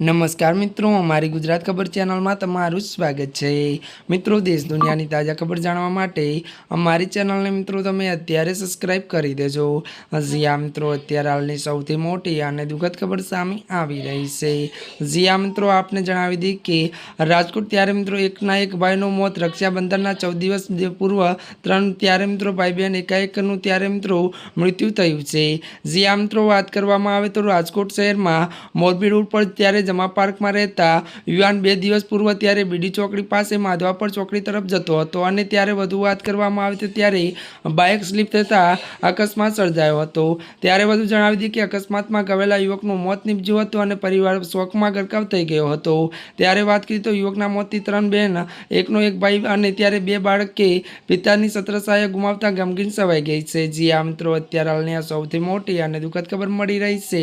નમસ્કાર મિત્રો, અમારી ગુજરાત ખબર ચેનલમાં તમારું સ્વાગત છે. મિત્રો, દેશ દુનિયાની તાજા ખબર જાણવા માટે અમારી ચેનલને મિત્રો તમે અત્યારે સબસ્ક્રાઈબ કરી દેજો. હજી મિત્રો, અત્યારે હાલની સૌથી મોટી અને દુઃખદ ખબર સામે આવી રહી છે. હજી મિત્રો, આપને જણાવી દઈએ કે રાજકોટ ત્યારે મિત્રો એકના એક ભાઈનું મોત, રક્ષાબંધનના ચૌદ દિવસ પૂર્વ ત્રણ ત્યારે મિત્રો ભાઈ બહેન એકાએકનું ત્યારે મિત્રો મૃત્યુ થયું છે. જી મિત્રો, વાત કરવામાં આવે તો રાજકોટ શહેરમાં મોરબી રોડ પર ત્યારે જમા પાર્કમાં રહેતા યુવાન બે દિવસ પૂર્વ ત્યારે બીડી ચોકડી પાસે માધવાપર ચોકડી તરફ જતો હતો અને ત્યારે વધુ વાત કરવામાં આવે તો ત્યારે બાઇક સ્લીપ થતાં અકસ્માત સર્જાયો હતો. ત્યારે વધુ જણાવી દીધી કે અકસ્માતમાં ગવેલા યુવકનું મોત નીપજ્યું હતું અને પરિવાર શોકમાં ગરકાવ થઈ ગયો હતો. ત્યારે વાત કરી તો યુવકના મોતથી ત્રણ બહેન, એકનો એક ભાઈ અને ત્યારે બે બાળકે પિતાની સત્રસાએ ગુમાવતા ગમગીન સવાઈ ગઈ છે. જી આ મિત્રો, અત્યારે હાલની આ સૌથી મોટી અને દુઃખદ ખબર મળી રહી છે.